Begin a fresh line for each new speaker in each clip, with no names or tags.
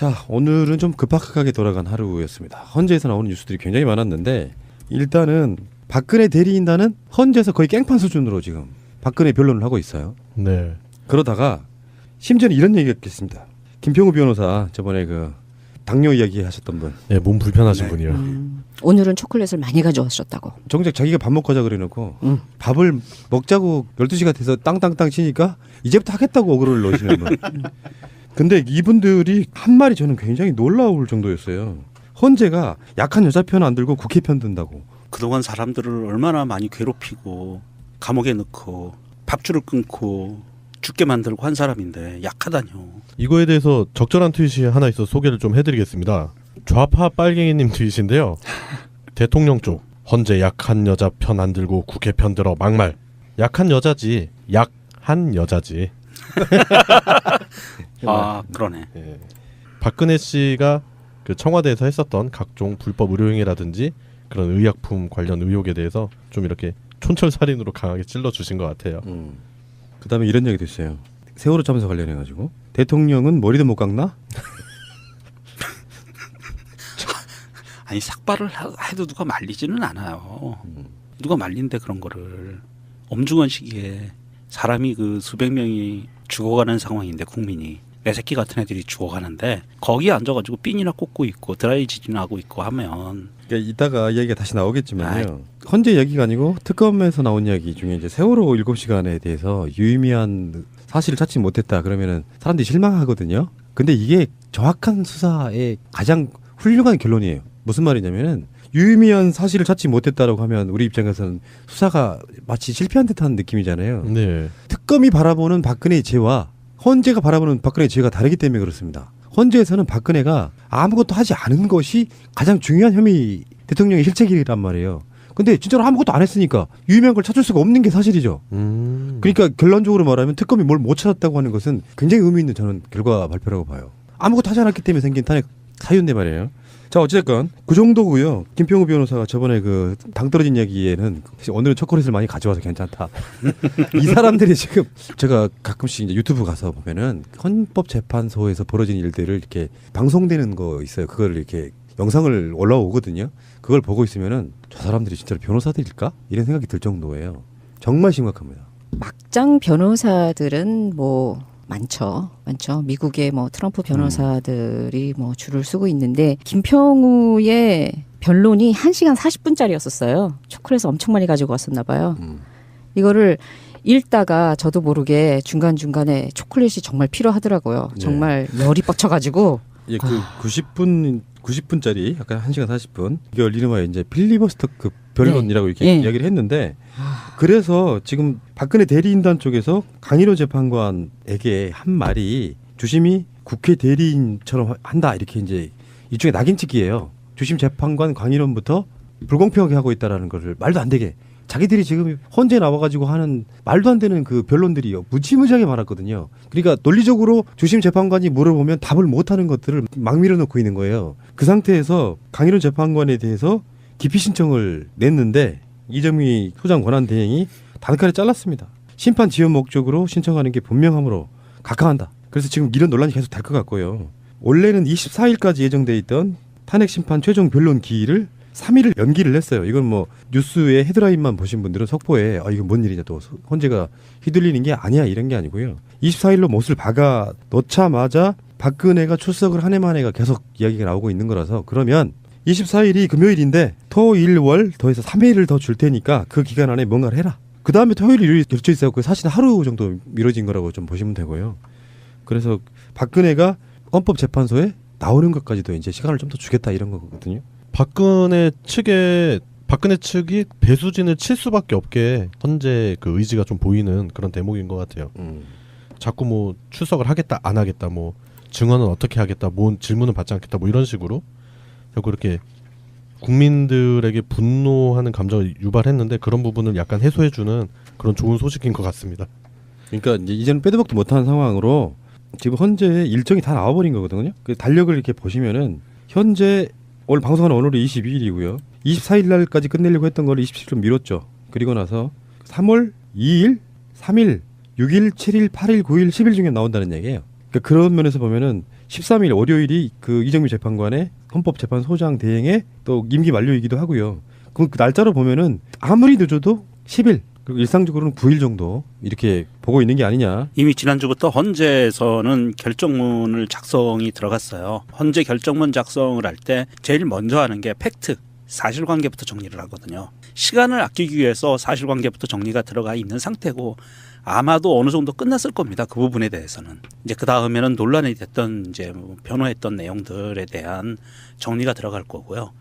자, 오늘은 좀 급박하게 돌아간 하루였습니다. 헌재에서 나오는 뉴스들이 굉장히 많았는데 일단은 박근혜 대리인단은 헌재에서 거의 깽판 수준으로 지금 박근혜 변론을 하고 있어요.
네.
그러다가 심지어는 이런 얘기가 있겠습니다. 김평우 변호사 저번에 그 당뇨 이야기 하셨던 분
네, 몸 불편하신
네.
분이요.
음, 오늘은 초콜릿을 많이 가져왔었다고.
정작 자기가 밥 먹고자 그래놓고
음.
밥을 먹자고 12시가 돼서 땅땅땅 치니까 이제부터 하겠다고 어그로를 넣으시는 분. 근데 이분들이 한 말이 저는 굉장히 놀라울 정도였어요. 헌재가 약한 여자 편 안 들고 국회 편 든다고.
그동안 사람들을 얼마나 많이 괴롭히고 감옥에 넣고 밥줄을 끊고 죽게 만들고 한 사람인데 약하다뇨.
이거에 대해서 적절한 트윗이 하나 있어 서 소개를 좀 해드리겠습니다. 좌파 빨갱이님 트윗인데요. 대통령 쪽 헌재 약한 여자 편 안 들고 국회 편 들어 막말. 약한 여자지. 약한 여자지.
아 그러네.
예. 박근혜 씨가 그 청와대에서 했었던 각종 불법 의료행위라든지 그런 의약품 관련 의혹에 대해서 좀 이렇게 촌철살인으로 강하게 찔러 주신 것 같아요.
음. 그다음에 이런 얘기도 있어요. 세월호 참사 관련해 가지고 대통령은 머리도 못 깎나?
아니 삭발을 하- 해도 누가 말리지는 않아요. 누가 말린데 그런 거를 엄중한 시기에 사람이 그 수백 명이 죽어가는 상황인데 국민이 내 새끼 같은 애들이 죽어가는데 거기에 앉아가지고 핀이나 꽂고 있고 드라이지나 하고 있고 하면
그러니까 이따가 이야기가 다시 나오겠지만요. 헌재 이야기가 아니고 특검에서 나온 이야기 중에 이제 세월호 일곱 시간에 대해서 유의미한 사실을 찾지 못했다 그러면은 사람들이 실망하거든요. 근데 이게 정확한 수사의 가장 훌륭한 결론이에요. 무슨 말이냐면은 유의미한 사실을 찾지 못했다라고 하면 우리 입장에서는 수사가 마치 실패한 듯한 느낌이잖아요.
네.
특검이 바라보는 박근혜의 죄와 헌재가 바라보는 박근혜의 죄가 다르기 때문에 그렇습니다. 헌재에서는 박근혜가 아무것도 하지 않은 것이 가장 중요한 혐의 대통령의 실책이란 말이에요. 근데 진짜로 아무것도 안 했으니까 유의미한 걸 찾을 수가 없는 게 사실이죠.
음.
그러니까 결론적으로 말하면 특검이 뭘 못 찾았다고 하는 것은 굉장히 의미 있는 저는 결과 발표라고 봐요. 아무것도 하지 않았기 때문에 생긴 탄핵 사유인데 말이에요. 자 어쨌건 그 정도고요. 김평우 변호사가 저번에 그 당 떨어진 이야기에는 오늘은 초콜릿을 많이 가져와서 괜찮다. 이 사람들이 지금 제가 가끔씩 이제 유튜브 가서 보면은 헌법재판소에서 벌어진 일들을 이렇게 방송되는 거 있어요. 그걸 이렇게 영상을 올라오거든요. 그걸 보고 있으면은 저 사람들이 진짜로 변호사들일까? 이런 생각이 들 정도예요. 정말 심각합니다.
막장 변호사들은 뭐 많죠. 많죠. 미국의 뭐 트럼프 변호사들이 뭐 줄을 서고 있는데 김평우의 변론이 1시간 40분짜리였었어요. 초콜릿을 엄청 많이 가지고 왔었나 봐요.
음.
이거를 읽다가 저도 모르게 중간중간에 초콜릿이 정말 필요하더라고요.
네.
정말 열이 뻗쳐가지고
예, 그 90분 90분짜리 약간 1시간 40분 이게 이름하여 이제 필리버스터급 변론이라고 이렇게
네.
이야기를 했는데 그래서 지금 박근혜 대리인단 쪽에서 강일호 재판관에게 한 말이 주심이 국회 대리인처럼 한다 이렇게 이제 일종의 낙인찍기예요. 주심 재판관 강일원부터 불공평하게 하고 있다라는 것을 말도 안 되게 자기들이 지금 헌재 나와가지고 하는 말도 안 되는 그 변론들이요 무지무지하게 많았거든요. 그러니까 논리적으로 주심 재판관이 물어보면 답을 못하는 것들을 막 밀어넣고 있는 거예요. 그 상태에서 강일원 재판관에 대해서 기피 신청을 냈는데 이정미 소장 권한 대행이 단칼에 잘랐습니다. 심판 지연 목적으로 신청하는 게 분명하므로 각하한다. 그래서 지금 이런 논란이 계속 될 것 같고요. 원래는 24일까지 예정돼 있던 탄핵 심판 최종 변론 기일을 3일을 연기를 했어요. 이건 뭐 뉴스의 헤드라인만 보신 분들은 속보에 아 이거 뭔 일이냐 또 헌재가 휘둘리는 게 아니야 이런 게 아니고요. 24일로 못을 박아 넣자마자 박근혜가 출석을 한 해 만에가 계속 이야기가 나오고 있는 거라서 그러면 24일이 금요일인데 토 일 월 더해서 3일을 더줄 테니까 그 기간 안에 뭔가를 해라. 그 다음에 토요일 일요일 결정 있어갖고 사실 하루 정도 미뤄진 거라고 좀 보시면 되고요. 그래서 박근혜가 헌법재판소에 나오는 것까지도 이제 시간을 좀 더 주겠다 이런 거거든요.
박근혜 측에 박근혜 측이 배수진을 칠 수밖에 없게 현재 그 의지가 좀 보이는 그런 대목인 것 같아요.
음.
자꾸 뭐 출석을 하겠다 안 하겠다 뭐 증언은 어떻게 하겠다 뭔 질문은 받지 않겠다 뭐 이런 식으로 자꾸 이렇게 국민들에게 분노하는 감정을 유발했는데 그런 부분을 약간 해소해주는 그런 좋은 소식인 것 같습니다.
그러니까 이제 이제 는 빼도 박도 못하는 상황으로 지금 현재 일정이 다 나와버린 거거든요. 그 달력을 이렇게 보시면은 현재 오늘 방송하는 오늘이 22일이고요. 24일 날까지 끝내려고 했던 거를 27일로 미뤘죠. 그리고 나서 3월 2일, 3일, 6일, 7일, 8일, 9일, 10일 중에 나온다는 얘기예요. 그러니까 그런 면에서 보면은 13일 월요일이 그 이정미 재판관의 헌법재판소장 대행의 또 임기 만료이기도 하고요. 그 날짜로 보면은 아무리 늦어도 10일 그리고 일상적으로는 9일 정도 이렇게 보고 있는 게 아니냐.
이미 지난주부터 헌재에서는 결정문을 작성이 들어갔어요. 헌재 결정문 작성을 할 때 제일 먼저 하는 게 팩트, 사실관계부터 정리를 하거든요. 시간을 아끼기 위해서 사실관계부터 정리가 들어가 있는 상태고 아마도 어느 정도 끝났을 겁니다. 그 부분에 대해서는 이제 그 다음에는 논란이 됐던 이제 뭐 변호했던 내용들에 대한 정리가 들어갈 거고요.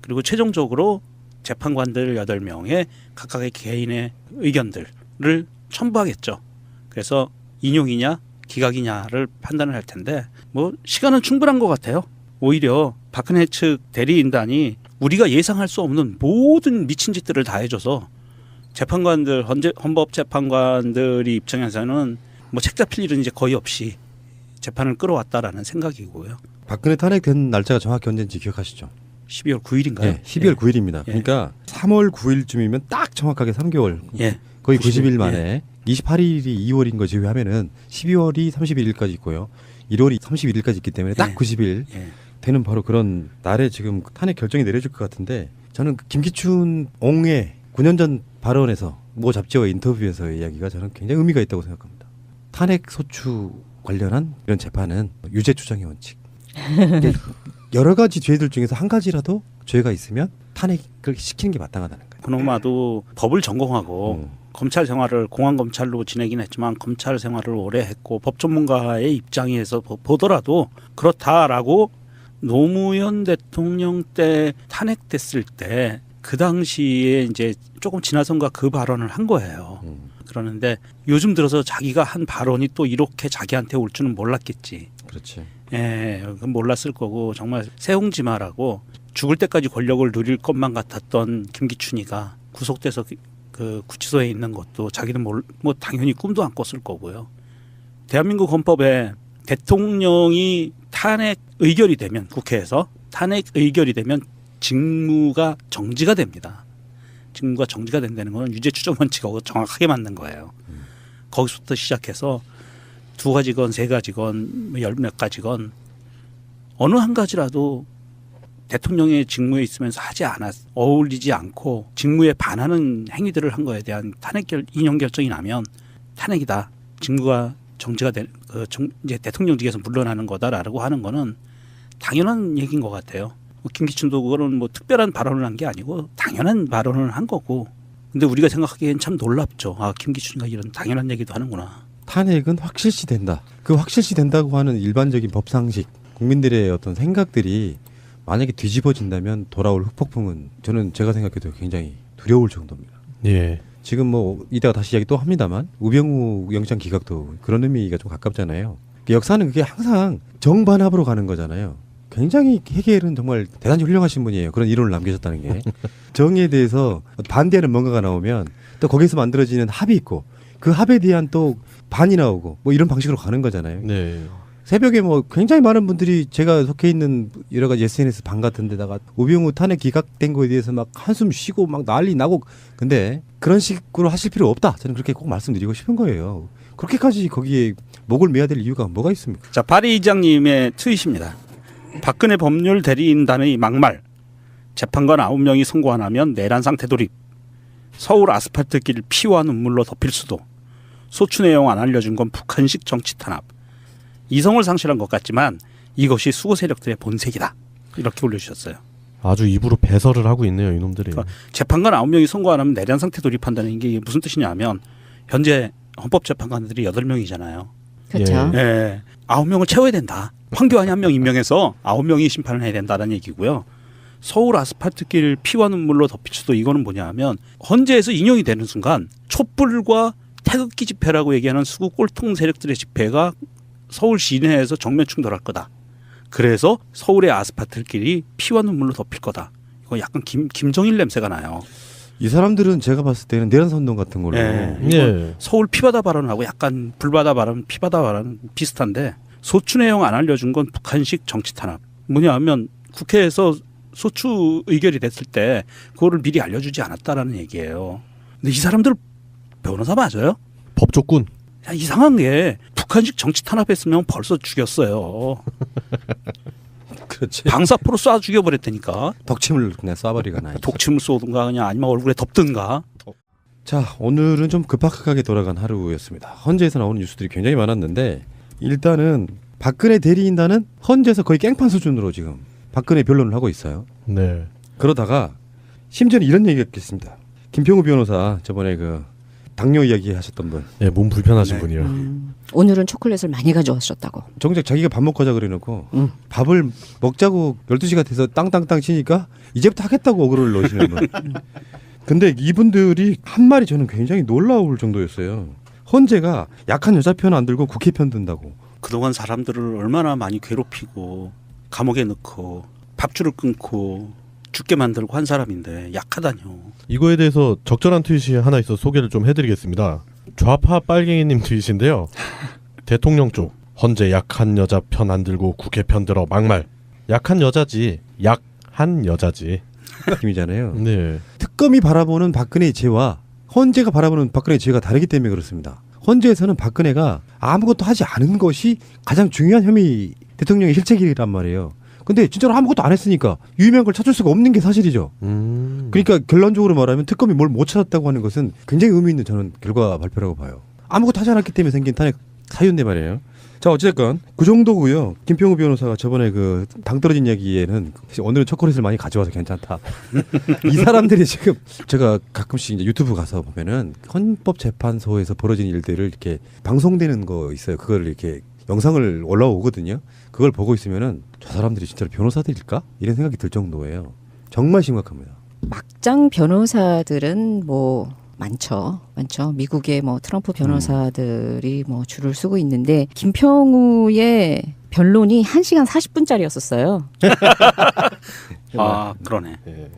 그리고 최종적으로 재판관들 여덟 명의 각각의 개인의 의견들을 첨부하겠죠. 그래서 인용이냐 기각이냐를 판단을 할 텐데 뭐 시간은 충분한 것 같아요. 오히려 박근혜 측 대리인단이 우리가 예상할 수 없는 모든 미친 짓들을 다 해줘서 재판관들 헌재, 헌법 재판관들이 입장에서는 뭐 책 잡힐 일은 이제 거의 없이 재판을 끌어왔다라는 생각이고요.
박근혜 탄핵된 날짜가 정확히 언제인지 기억하시죠?
12월 9일인가요?
네, 12월 9일입니다. 그러니까 3월 9일쯤이면 딱 정확하게 3개월
예.
거의
90일,
90 일 만에 28일이 2월인 거 제외하면은 12월이 31일까지 있고요. 1월이 31일까지 있기 때문에 딱
예.
90일
예.
되는 바로 그런 날에 지금 탄핵 결정이 내려질 것 같은데 저는 그 김기춘 옹의 9년 전 발언에서 모 잡지와 인터뷰에서의 이야기가 저는 굉장히 의미가 있다고 생각합니다. 탄핵 소추 관련한 이런 재판은 유죄 추정의 원칙. 여러 가지 죄들 중에서 한 가지라도 죄가 있으면 탄핵을 시키는 게 마땅하다는 거예요.
그놈아도 법을 전공하고
음.
검찰 생활을 공안 검찰로 지내긴 했지만 검찰 생활을 오래 했고 법 전문가의 입장에서 보- 보더라도 그렇다라고 노무현 대통령 때 탄핵됐을 때 그 당시에 이제 조금 지나선과 그 발언을 한 거예요.
음,
그러는데 요즘 들어서 자기가 한 발언이 또 이렇게 자기한테 올 줄은 몰랐겠지.
그렇지.
예, 몰랐을 거고 정말 세웅지마라고 죽을 때까지 권력을 누릴 것만 같았던 김기춘이가 구속돼서 그- 그 구치소에 있는 것도 자기는 몰, 뭐 당연히 꿈도 안 꿨을 거고요. 대한민국 헌법에 대통령이 탄핵 의결이 되면 국회에서 탄핵 의결이 되면 직무가 정지가 됩니다. 직무가 정지가 된다는 거는 유죄 추정 원칙하고 정확하게 맞는 거예요. 거기서부터 시작해서 두 가지건 세 가지건 뭐열몇 가지건 어느 한 가지라도 대통령의 직무에 있으면서 하지 않았 어울리지 않고 직무에 반하는 행위들을 한 거에 대한 탄핵 결 인용 결정이 나면 탄핵이다 직무가 정지가 될그 이제 대통령직에서 물러나는 거다라고 하는 거는 당연한 얘기인 것 같아요. 뭐 김기춘도 그거는 뭐 특별한 발언을 한 게 아니고 당연한 발언을 한 거고. 근데 우리가 생각하기엔 참 놀랍죠. 아 김기춘이가 이런 당연한 얘기도 하는구나.
탄핵은 확실시 된다. 그 확실시 된다고 하는 일반적인 법상식, 국민들의 어떤 생각들이 만약에 뒤집어진다면 돌아올 흑폭풍은 저는 제가 생각해도 굉장히 두려울 정도입니다.
예.
지금 뭐 이따가 다시 이야기 또 합니다만 우병우 영장 기각도 그런 의미가 좀 가깝잖아요. 그 역사는 그게 항상 정반합으로 가는 거잖아요. 굉장히 해겔은 정말 대단히 훌륭하신 분이에요. 그런 이론을 남기셨다는 게 정의에 대해서 반대하는 뭔가가 나오면 또 거기서 만들어지는 합이 있고 그 합에 대한 또 반이 나오고 뭐 이런 방식으로 가는 거잖아요.
네.
새벽에 뭐 굉장히 많은 분들이 제가 속해 있는 여러 가지 SNS 방 같은 데다가 우병우 탄핵 기각된 거에 대해서 막 한숨 쉬고 막 난리 나고 근데 그런 식으로 하실 필요 없다. 저는 그렇게 꼭 말씀드리고 싶은 거예요. 그렇게까지 거기에 목을 매야 될 이유가 뭐가 있습니까?
자 파리 이장님의 트윗입니다. 박근혜 법률 대리인단의 막말. 재판관 9명이 선고 안 하면 내란 상태 돌입. 서울 아스팔트길 피와 눈물로 덮일 수도. 소추 내용 안 알려준 건 북한식 정치 탄압. 이성을 상실한 것 같지만 이것이 수호 세력들의 본색이다. 이렇게 올려주셨어요.
아주 입으로 배설을 하고 있네요, 이놈들이.
그러니까 재판관 9명이 선고 안 하면 내란 상태 돌입한다는 게 무슨 뜻이냐면 현재 헌법재판관들이 8명이잖아요.
그렇죠.
예.
예. 아홉 명을 채워야 된다. 황교안이 한 명 임명해서 아홉 명이 심판을 해야 된다는 얘기고요. 서울 아스팔트길 피와 눈물로 덮일 수도 이거는 뭐냐 하면 헌재에서 인용이 되는 순간 촛불과 태극기 집회라고 얘기하는 수구 꼴통 세력들의 집회가 서울 시내에서 정면 충돌할 거다. 그래서 서울의 아스팔트길이 피와 눈물로 덮일 거다. 이거 약간 김, 김정일 냄새가 나요.
이 사람들은 제가 봤을 때는 내란 선동 같은 걸로
예.
예.
서울 피바다 발언하고 약간 불바다 발언, 피바다 발언 비슷한데 소추 내용 안 알려준 건 북한식 정치 탄압. 뭐냐 하면 국회에서 소추 의결이 됐을 때 그거를 미리 알려주지 않았다라는 얘기예요. 근데 이 사람들 변호사 맞아요?
법조군.
야, 이상한 게 북한식 정치 탄압했으면 벌써 죽였어요.
그렇지.
방사포로 쏴 죽여버렸다니까.
덕침을 그냥 쏴버리거나.
독침을 쏘든가 그냥 아니면 얼굴에 덮든가.
자, 오늘은 좀 급박하게 돌아간 하루였습니다. 헌재에서 나오는 뉴스들이 굉장히 많았는데 일단은 박근혜 대리인단은 헌재에서 거의 깽판 수준으로 지금 박근혜 변론을 하고 있어요.
네.
그러다가 심지어는 이런 얘기가 있겠습니다. 김평우 변호사 저번에 그 당뇨 이야기 하셨던 분
네, 몸 불편하신
네.
분이요.
음, 오늘은 초콜릿을 많이 가져오셨다고.
정작 자기가 밥 먹고자 그래놓고
음.
밥을 먹자고 12시가 돼서 땅땅땅 치니까 이제부터 하겠다고 어그로를 넣으시는 분. 근데 이분들이 한 말이 저는 굉장히 놀라울 정도였어요. 헌재가 약한 여자 편 안 들고 국회 편 든다고.
그동안 사람들을 얼마나 많이 괴롭히고 감옥에 넣고 밥줄을 끊고 죽게 만들고 한 사람인데 약하다뇨.
이거에 대해서 적절한 트윗이 하나 있어 서 소개를 좀 해드리겠습니다. 좌파 빨갱이님 트윗인데요. 대통령 쪽 헌재 약한 여자 편 안 들고 국회 편 들어 막말. 약한 여자지 약한 여자지.
느낌이잖아요.
네.
특검이 바라보는 박근혜의 죄와 헌재가 바라보는 박근혜의 죄가 다르기 때문에 그렇습니다. 헌재에서는 박근혜가 아무것도 하지 않은 것이 가장 중요한 혐의 대통령의 실책이란 말이에요. 근데 진짜로 아무것도 안 했으니까 유의미한 걸 찾을 수가 없는 게 사실이죠.
음.
그러니까 결론적으로 말하면 특검이 뭘 못 찾았다고 하는 것은 굉장히 의미 있는 저는 결과 발표라고 봐요. 아무것도 하지 않았기 때문에 생긴 탄핵 사유인데 말이에요. 자 어쨌건 그 정도고요. 김평우 변호사가 저번에 그 당 떨어진 이야기에는 오늘은 초콜릿을 많이 가져와서 괜찮다. 이 사람들이 지금 제가 가끔씩 이제 유튜브 가서 보면은 헌법재판소에서 벌어진 일들을 이렇게 방송되는 거 있어요. 그걸 이렇게 영상을 올라오거든요. 그걸 보고 있으면은 저 사람들이 진짜로 변호사들일까? 이런 생각이 들 정도예요. 정말 심각합니다.
막장 변호사들은 뭐 많죠, 많죠. 미국의 뭐 트럼프 변호사들이 뭐 줄을 서고 있는데 김평우의 변론이 1 시간 40분짜리였었어요.
아 그러네.
예.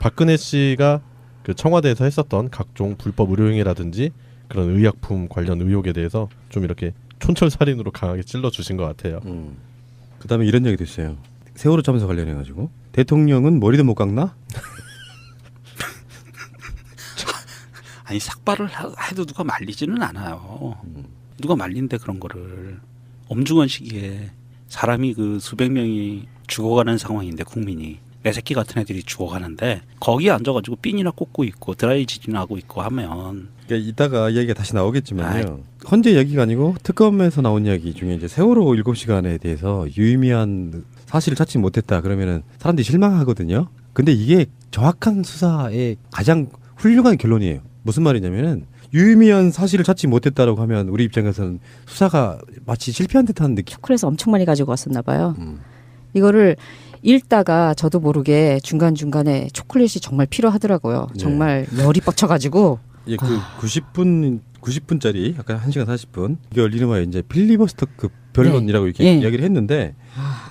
박근혜 씨가 그 청와대에서 했었던 각종 불법 의료행위라든지 그런 의약품 관련 의혹에 대해서 좀 이렇게 촌철살인으로 강하게 찔러 주신 것 같아요.
음. 그다음에 이런 얘기도 있어요. 세월호 참사 관련해 가지고 대통령은 머리도 못 깎나?
아니 삭발을 하- 해도 누가 말리지는 않아요. 누가 말린데 그런 거를 엄중한 시기에 사람이 그 수백 명이 죽어가는 상황인데 국민이 내 새끼 같은 애들이 죽어가는데 거기에 앉아가지고 삔이나 꽂고 있고 드라이 지진하고 있고 하면
그러니까 이따가 이야기가 다시 나오겠지만요. 헌재 이야기가 아니고 특검에서 나온 이야기 중에 이제 세월호 7시간에 대해서 유의미한 사실을 찾지 못했다 그러면은 사람들이 실망하거든요. 근데 이게 정확한 수사의 가장 훌륭한 결론이에요. 무슨 말이냐면은 유의미한 사실을 찾지 못했다라고 하면 우리 입장에서는 수사가 마치 실패한 듯한 느낌.
초콜릿을 엄청 많이 가지고 왔었나 봐요.
음.
이거를 읽다가 저도 모르게 중간 중간에 초콜릿이 정말 필요하더라고요.
네.
정말 열이 뻗쳐가지고
예, 그 90분 90분짜리 약간 1 시간 40분 이게 열리는마에 이제 필리버스터급 변론이라고 이렇게
예.
이야기를 했는데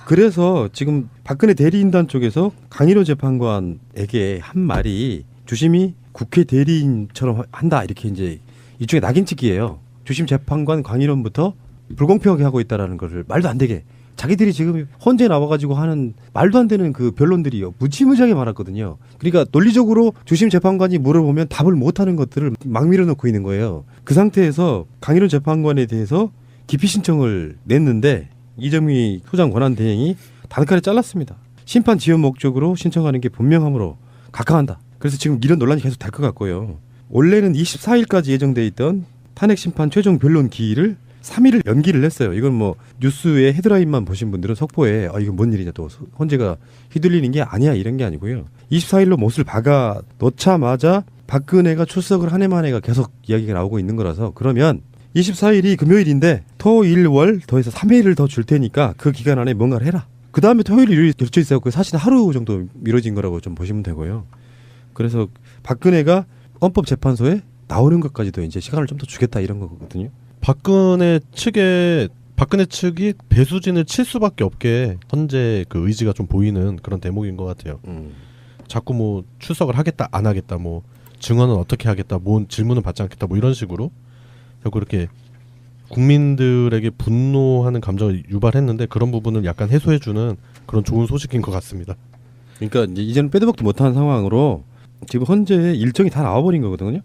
그래서 지금 박근혜 대리인단 쪽에서 강일호 재판관에게 한 말이 주심이 국회 대리인처럼 한다 이렇게 이제 일종의 낙인찍기예요. 주심 재판관 강일원부터 불공평하게 하고 있다라는 것을 말도 안 되게 자기들이 지금 헌재 나와가지고 하는 말도 안 되는 그 변론들이 무지무지하게 많았거든요. 그러니까 논리적으로 주심 재판관이 물어보면 답을 못하는 것들을 막 밀어넣고 있는 거예요. 그 상태에서 강일원 재판관에 대해서 기피 신청을 냈는데 이정미 소장 권한 대행이 단칼에 잘랐습니다. 심판 지연 목적으로 신청하는 게 분명하므로 각하한다. 그래서 지금 이런 논란이 계속 될 것 같고요. 원래는 24일까지 예정돼 있던 탄핵 심판 최종 변론 기일을 3일을 연기를 했어요. 이건 뭐 뉴스의 헤드라인만 보신 분들은 속보에 아 이건 뭔 일이냐 또 헌재가 휘둘리는 게 아니야 이런 게 아니고요. 24일로 못을 박아 놓자마자 박근혜가 출석을 한 해 만에가 계속 이야기가 나오고 있는 거라서 그러면 24일이 금요일인데 토 일 월 더해서 3일을 더 줄 테니까 그 기간 안에 뭔가를 해라. 그 다음에 토요일 일요일 결정 있어갖고 사실 하루 정도 미뤄진 거라고 좀 보시면 되고요. 그래서 박근혜가 헌법재판소에 나오는 것까지도 이제 시간을 좀 더 주겠다 이런 거거든요.
박근혜 측에 박근혜 측이 배수진을 칠 수밖에 없게 현재 그 의지가 좀 보이는 그런 대목인 것 같아요. 자꾸 뭐 출석을 하겠다 안 하겠다 뭐 증언은 어떻게 하겠다 뭔 질문은 받지 않겠다 뭐 이런 식으로 자꾸 이렇게 국민들에게 분노하는 감정을 유발했는데 그런 부분을 약간 해소해주는 그런 좋은 소식인 것 같습니다.
그러니까 이제 이제는 빼도 박도 못하는 상황으로 지금 헌재 일정이 다 나와버린 거거든요.